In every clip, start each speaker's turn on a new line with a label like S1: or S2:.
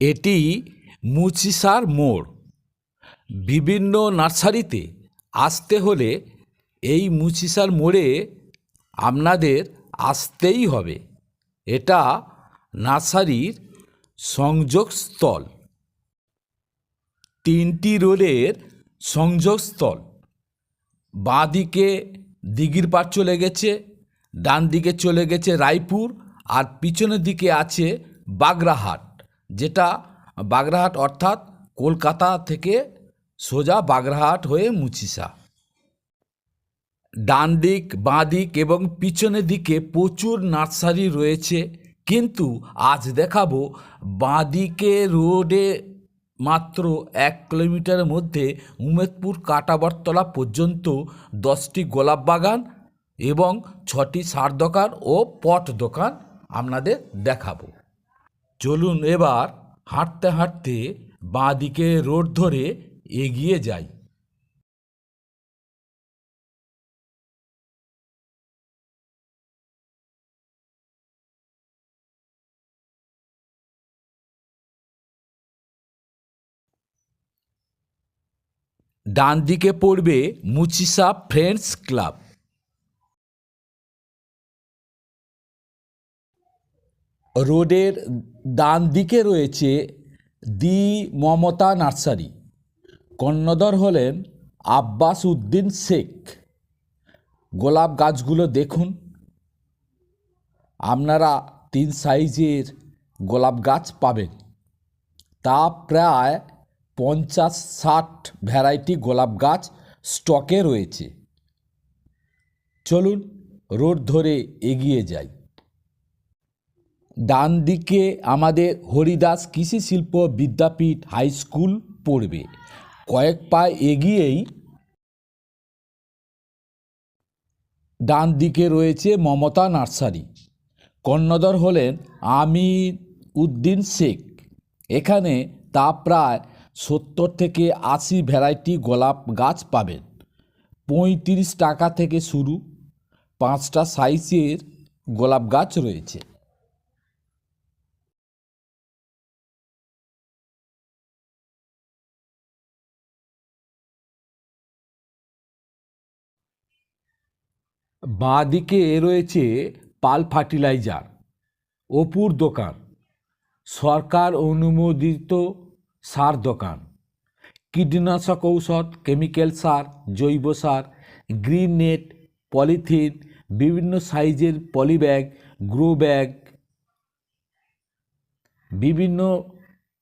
S1: এটি মুচিসার মোড়। বিভিন্ন নার্সারিতে আসতে হলে এই মুচিসার মোড়ে আপনাদের আসতেই হবে। এটা নার্সারির সংযোগস্থল। তিনটি রোডের সংযোগস্থল। বাঁদিকে দিঘির পাড় চলে গেছে ডান দিকে চলে গেছে রায়পুর, আর পিছনের দিকে আছে বাগরাহাট। যেটা বাগরাহাট অর্থাৎ কলকাতা থেকে সোজা বাগরাহাট হয়ে মুচিসা ডান দিক, বাঁ দিক এবং পিছনের দিকে প্রচুর নার্সারি রয়েছে, কিন্তু আজ দেখাবো বাঁ দিকে রোডে মাত্র এক কিলোমিটারের মধ্যে উমেদপুর কাটাবরতলা পর্যন্ত দশটি গোলাপ বাগান এবং ছটি সার দোকান ও পট দোকান আপনাদের দেখাবো। চলুন এবার হাঁটতে হাঁটতে বাঁ দিকে রোড ধরে এগিয়ে যাই। ডান দিকে পড়বে মুচিসা ফ্রেন্ডস ক্লাব। রোডের ডান দিকে রয়েছে দি মমতা নার্সারি। কর্ণধর হলেন আব্বাস উদ্দিন শেখ। গোলাপ গাছগুলো দেখুন। আপনারা তিন সাইজের গোলাপ গাছ পাবেন। তা প্রায় পঞ্চাশ ষাট ভ্যারাইটি গোলাপ গাছ স্টকে রয়েছে। চলুন রোড ধরে এগিয়ে যাই। ডান দিকে আমাদের হরিদাস কৃষি শিল্প বিদ্যাপীঠ হাই স্কুল পড়বে। কয়েক পা এগিয়েই ডান দিকে রয়েছে মমতা নার্সারি। কর্ণধর হলেন আমির উদ্দিন শেখ। এখানে তা প্রায় সত্তর থেকে আশি ভ্যারাইটি গোলাপ গাছ পাবেন। পঁয়ত্রিশ টাকা থেকে শুরু, পাঁচটা সাইজের গোলাপ গাছ রয়েছে। বাঁ দিকে রয়েছে পাল ফার্টিলাইজার, অপুর দোকান, সরকার অনুমোদিত সার দোকান, কীটনাশক ঔষধ, কেমিক্যাল সার, জৈব সার, গ্রিন নেট, পলিথিন, বিভিন্ন সাইজের পলিব্যাগ, গ্রো ব্যাগ, বিভিন্ন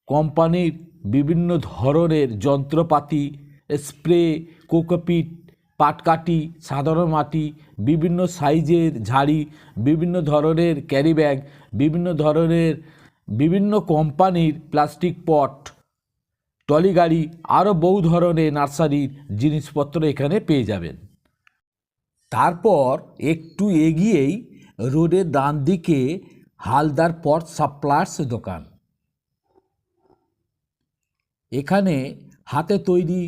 S1: কোম্পানির বিভিন্ন ধরনের যন্ত্রপাতি, স্প্রে, কোকোপিট পাটকাঠি সাধারণ মাটি, বিভিন্ন সাইজের ঝাড়ি, বিভিন্ন ধরনের ক্যারি ব্যাগ বিভিন্ন ধরনের, বিভিন্ন কোম্পানির প্লাস্টিক পট টলি গাড়ি আরও বহু ধরনের নার্সারির জিনিসপত্র এখানে পেয়ে যাবেন। তারপর একটু এগিয়েই রোডের ডান দিকে হালদার পট সাপ্লায়ার্স দোকান। এখানে হাতে তৈরি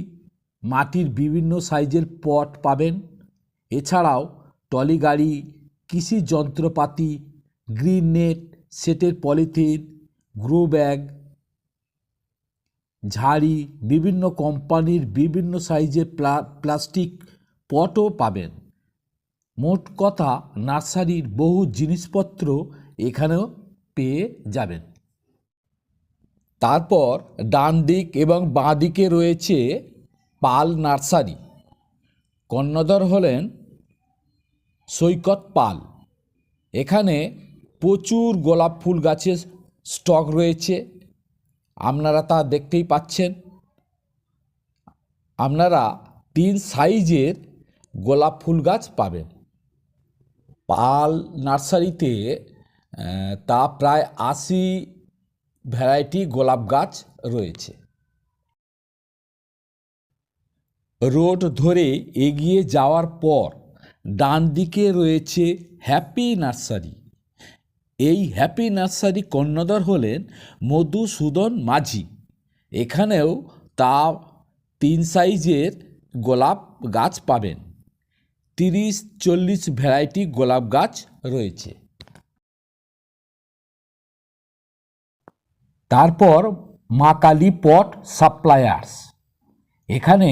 S1: মাটির বিভিন্ন সাইজের পট পাবেন। এছাড়াও টলি গাড়ি, কৃষি যন্ত্রপাতি, গ্রিন নেট, সেটের পলিথিন, গ্রো ব্যাগ, ঝাড়ি, বিভিন্ন কোম্পানির বিভিন্ন সাইজের প্লাস্টিক পটও পাবেন। মোট কথা, নার্সারির বহু জিনিসপত্র এখানেও পেয়ে যাবেন। তারপর ডান দিক এবং বাঁ দিকে রয়েছে পাল নার্সারি। কর্ণধর হলেন সৈকত পাল। এখানে প্রচুর গোলাপ ফুল গাছের স্টক রয়েছে। আপনারা তা দেখতেই পাচ্ছেন। আপনারা তিন সাইজের গোলাপ ফুল গাছ পাবেন। পাল নার্সারিতে তা প্রায় আশি ভ্যারাইটি গোলাপ গাছ রয়েছে। রোড ধরে এগিয়ে যাওয়ার পর ডান দিকে রয়েছে হ্যাপি নার্সারি। এই হ্যাপি নার্সারি কর্ণধর হলেন মধুসূদন মাঝি। এখানেও তা তিন সাইজের গোলাপ গাছ পাবেন। তিরিশ চল্লিশ ভ্যারাইটি গোলাপ গাছ রয়েছে। তারপর মা কালী পট সাপ্লায়ার্স। এখানে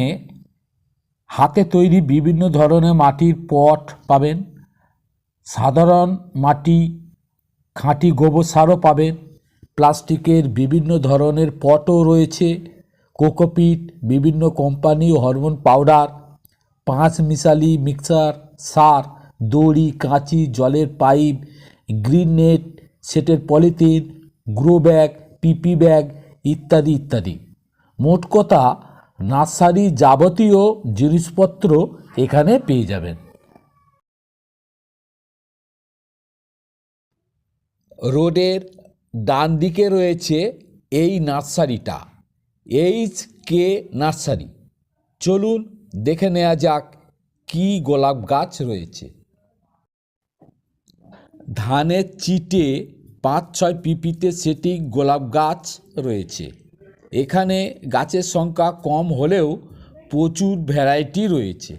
S1: হাতে তৈরি বিভিন্ন ধরনের মাটির পট পাবেন। সাধারণ মাটি, খাঁটি গোবর সারও পাবেন। প্লাস্টিকের বিভিন্ন ধরনের পটও রয়েছে। কোকোপিট, বিভিন্ন কোম্পানি হরমোন পাউডার, পাঁচ মিশালি মিক্সার, সার, দড়ি, কাঁচি, জলের পাইপ, গ্রিন নেট, সেটের polythene, grow bag, PP bag ইত্যাদি ইত্যাদি। মোট কথা নার্সারি যাবতীয় জিনিসপত্র এখানে পেয়ে যাবেন। রোডের ডান দিকে রয়েছে এই নার্সারিটা, এইচ কে নার্সারি। চলুন দেখে নেওয়া যাক কি গোলাপ গাছ রয়েছে। ধানের চিটে পাঁচ ছয় পিপিতে সেটি গোলাপ গাছ রয়েছে। এখানে গাছের সংখ্যা কম হলেও প্রচুর ভ্যারাইটি রয়েছে।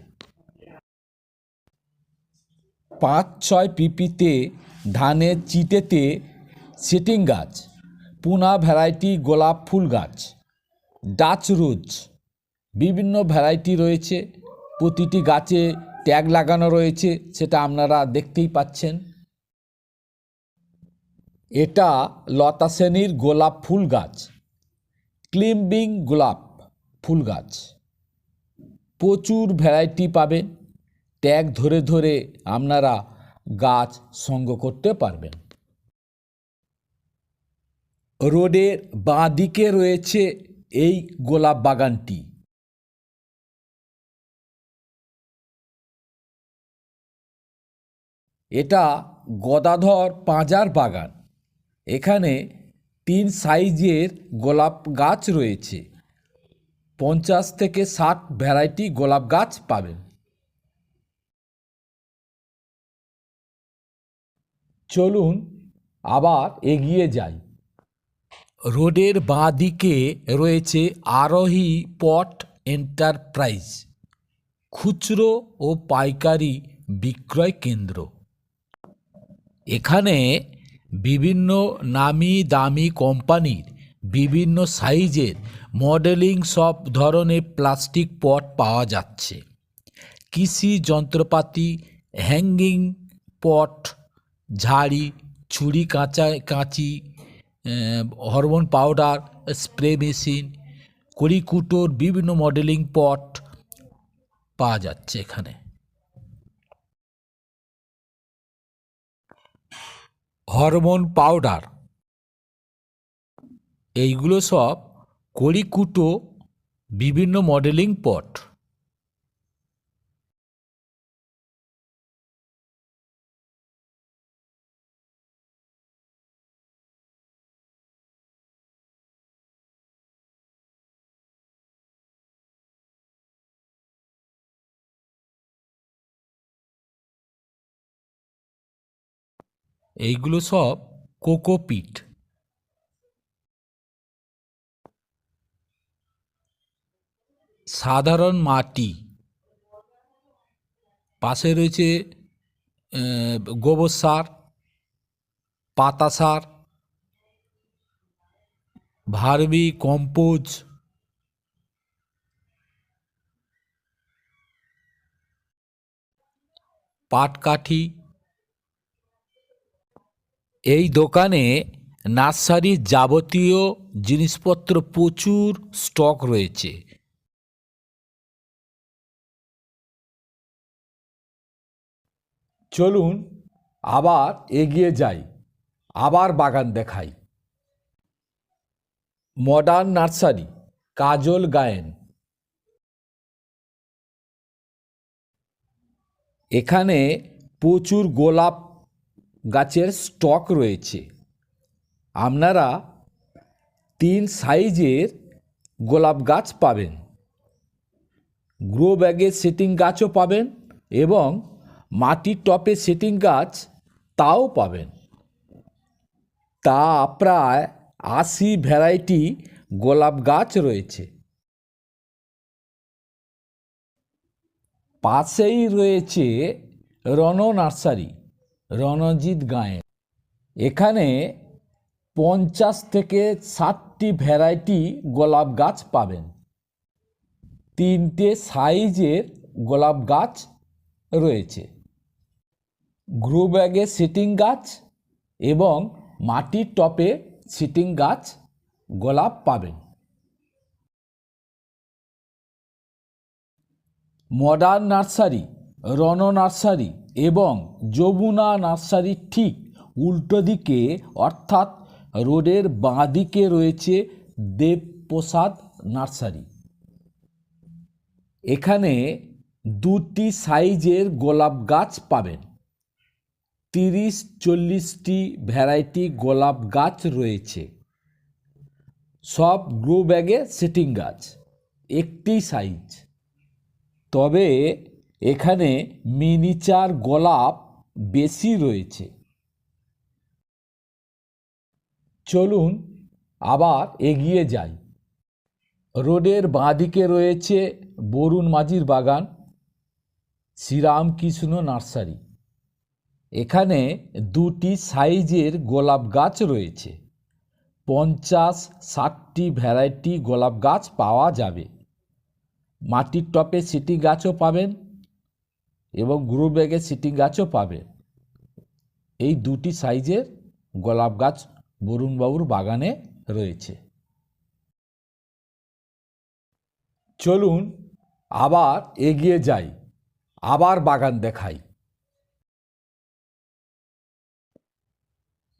S1: পাঁচ ছয় পিপিতে ধানের চিটেতে সেটিং গাছ, পুনা ভ্যারাইটি গোলাপ ফুল গাছ, ডাচ রোজ, বিভিন্ন ভ্যারাইটি রয়েছে। প্রতিটি গাছে ট্যাগ লাগানো রয়েছে, সেটা আপনারা দেখতেই পাচ্ছেন। এটা লতা শ্রেণির গোলাপ ফুল গাছ। ক্লিম্বিং গোলাপ, ফুল গাছ। প্রচুর ভ্যারাইটি পাবেন। ট্যাগ ধরে ধরে আপনারা গাছ সংগ্রহ করতে পারবেন। রোডের বাঁ দিকে রয়েছে এই গোলাপ বাগানটি। এটা গদাধর পাঁজার বাগান। এখানে তিন সাইজের গোলাপ গাছ রয়েছে। পঞ্চাশ থেকে ষাট ভ্যারাইটি গোলাপ গাছ পাবেন। চলুন আবার এগিয়ে যাই। রোডের বাঁ দিকে রয়েছে আরোহী পট এন্টারপ্রাইজ, খুচরো ও পাইকারি বিক্রয় কেন্দ্র। এখানে বিভিন্ন নামি দামি কোম্পানির, বিভিন্ন সাইজের মডেলিং সব ধরনের প্লাস্টিক পট পাওয়া যাচ্ছে। কৃষি যন্ত্রপাতি, হ্যাঙ্গিং পট, ঝাড়ি, ছুরি কাঁচা, কাঁচি হরমোন পাউডার, স্প্রে মেশিন, কড়িকুটোর বিভিন্ন মডেলিং পট পাওয়া যাচ্ছে এখানে। Hormone powder. এইগুলো সব কড়িকুটো বিভিন্ন মডেলিং পট। এইগুলো সব কোকোপিট সাধারণ মাটি। পাশে রয়েছে গোবর সার পাতা সার ভার্মি কম্পোজ। পাটকাঠি। এই দোকানে নার্সারির যাবতীয় জিনিসপত্র প্রচুর স্টক রয়েছে। চলুন আবার এগিয়ে যাই, আবার বাগান দেখাই। Modern nursery, Kajal Gayen. এখানে প্রচুর গোলাপ গাছের স্টক রয়েছে। আপনারা তিন সাইজের গোলাপ গাছ পাবেন। গ্রো ব্যাগে সেটিং গাছও পাবেন এবং মাটির টপে সেটিং গাছ তাও পাবেন। তা প্রায় আশি ভ্যারাইটি গোলাপ গাছ রয়েছে। পাশেই রয়েছে রণ নার্সারি। রণজিৎ গাঁয়ে এখানে পঞ্চাশ থেকে ষাটটি ভ্যারাইটি গোলাপ গাছ পাবেন। তিনটে সাইজের গোলাপ গাছ রয়েছে। গ্রো ব্যাগে সিটিং গাছ এবং মাটির টপে সিটিং গাছ গোলাপ পাবেন। মডার্ন নার্সারি রণ নার্সারি এবং যমুনা নার্সারির ঠিক উল্টো দিকে, অর্থাৎ রোডের বাঁ দিকে রয়েছে দেবপ্রসাদ নার্সারি। এখানে দুটি সাইজের গোলাপ গাছ পাবেন। তিরিশ, চল্লিশটি ভ্যারাইটি গোলাপ গাছ রয়েছে। সব গ্রো ব্যাগে সেটিং গাছ, একটি সাইজ। তবে এখানে মিনিচার গোলাপ বেশি রয়েছে। চলুন আবার এগিয়ে যাই। রোডের বাঁদিকে রয়েছে বরুণ মাঝির বাগান, শ্রীরামকৃষ্ণ নার্সারি। এখানে দুটি সাইজের গোলাপ গাছ রয়েছে। পঞ্চাশ ষাটটি ভ্যারাইটি গোলাপ গাছ পাওয়া যাবে। মাটির টপে সিটি গাছও পাবেন। এবং গ্রো ব্যাগে সিটিং গাছও পাবে। এই দুটি সাইজের গোলাপ গাছ বরুণবাবুর বাগানে রয়েছে। চলুন আবার এগিয়ে যাই, আবার বাগান দেখাই।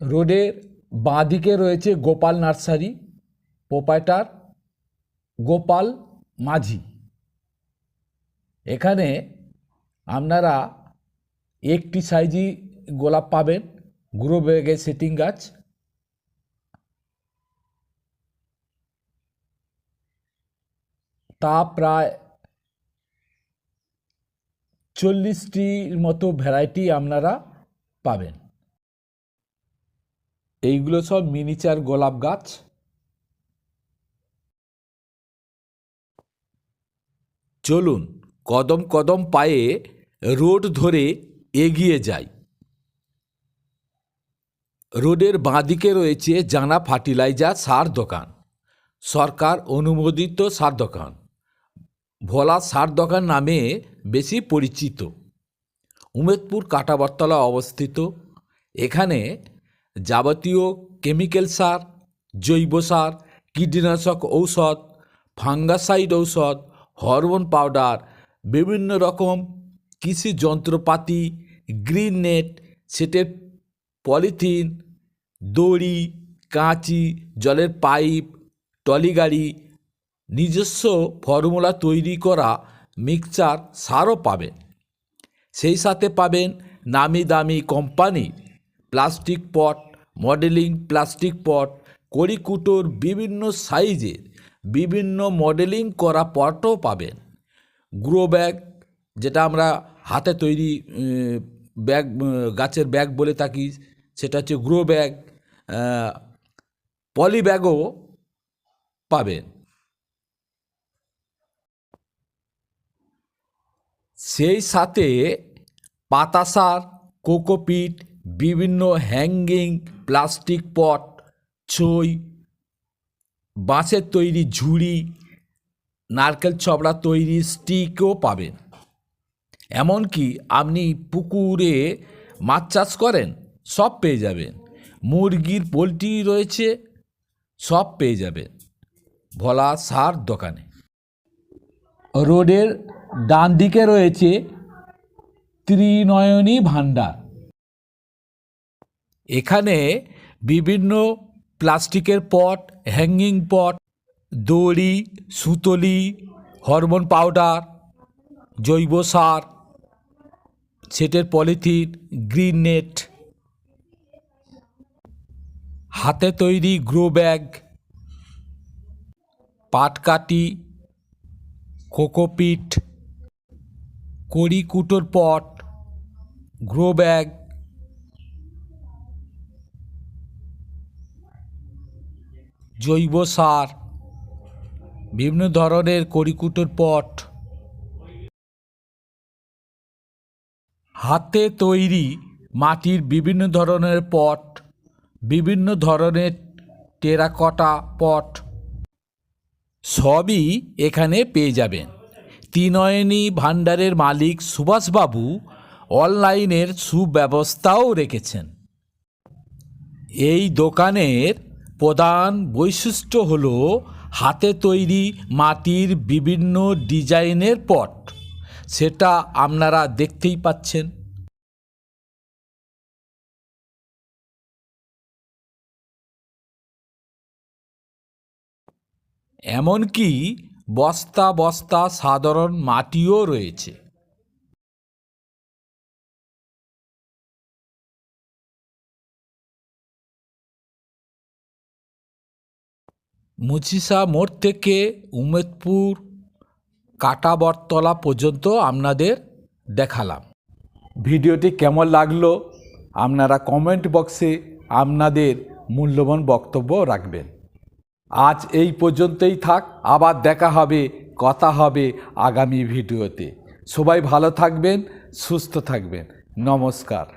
S1: রোডের বাঁদিকে রয়েছে গোপাল নার্সারি, প্রোপাইটার গোপাল মাঝি। এখানে আপনারা একটি সাইজই গোলাপ পাবেন গ্রো ব্যাগে সেটিং গাছ। তা প্রায় চল্লিশটির মতো ভ্যারাইটি আপনারা পাবেন। এইগুলো সব মিনিচার গোলাপ গাছ। চলুন, কদম কদম পায়ে রোড ধরে এগিয়ে যাই। রোডের বাঁদিকে রয়েছে জানা ফার্টিলাইজার সার দোকান। সরকার অনুমোদিত সার দোকান। ভোলা সার দোকান নামে বেশি পরিচিত। উমেদপুর কাটাবরতলা অবস্থিত। এখানে যাবতীয় কেমিক্যাল সার, জৈব সার, কীটনাশক ঔষধ, ফাঙ্গাসাইড ঔষধ, হরমোন পাউডার, বিভিন্ন রকম কৃষি যন্ত্রপাতি, গ্রিন নেট সেটের পলিথিন, দড়ি, কাঁচি, জলের পাইপ টলি গাড়ি, নিজস্ব ফর্মুলা তৈরি করা মিক্সচার সারও পাবেন। সেই সাথে পাবেন নামি দামি company, plastic pot, modelling plastic pot, কড়িকুটোর বিভিন্ন সাইজের বিভিন্ন মডেলিং করা পটও পাবেন। গ্রো ব্যাগ যেটা আমরা হাতে তৈরি ব্যাগ গাছের ব্যাগ বলে থাকি, সেটা হচ্ছে গ্রো ব্যাগ পলি ব্যাগও পাবেন সেই সাথে পাতাসার, কোকোপিট, বিভিন্ন হ্যাঙ্গিং, প্লাস্টিক পট, ছই, বাঁশের তৈরি ঝুড়ি, নারকেল ছবড়া তৈরি স্টিকও পাবেন। এমনকি আপনি পুকুরে মাছ চাষ করেন, সব পেয়ে যাবেন। মুরগির পোলট্রি রয়েছে, সব পেয়ে যাবেন। ভোলা সার দোকানে। রোডের ডান দিকে রয়েছে ত্রিনয়নী ভাণ্ডার। এখানে বিভিন্ন প্লাস্টিকের পট হ্যাঙ্গিং পট দড়ি, সুতলি, হরমোন পাউডার, জৈব সার সেটের পলিথিন, গ্রিন নেট, হাতে তৈরি গ্রো ব্যাগ পাটকাটি কোকোপিট কড়িকুটোর পট, গ্রো ব্যাগ, জৈব সার, বিভিন্ন ধরনের কড়িকুটোর পট হাতে তৈরি মাটির বিভিন্ন ধরনের পট, বিভিন্ন ধরনের টেরাকটা পট সবই এখানে পেয়ে যাবেন। তিনয়নী ভাণ্ডারের মালিক সুভাষবাবু অনলাইনের সুব্যবস্থাও রেখেছেন। এই দোকানের প্রধান বৈশিষ্ট্য হল হাতে তৈরি মাটির বিভিন্ন ডিজাইনের পট। সেটা আপনারা দেখতেই পাচ্ছেন। এমনকি বস্তা বস্তা সাধারণ মাটিও রয়েছে। মুচিসা মোড় থেকে উমেদপুর কাটাবরতলা পর্যন্ত আপনাদের দেখালাম। ভিডিওটি কেমন লাগল আপনারা কমেন্ট বক্সে আপনাদের মূল্যবান বক্তব্য রাখবেন। আজ এই পর্যন্তই থাক, আবার দেখা হবে, কথা হবে আগামী ভিডিওতে। সবাই ভালো থাকবেন, সুস্থ থাকবেন। নমস্কার।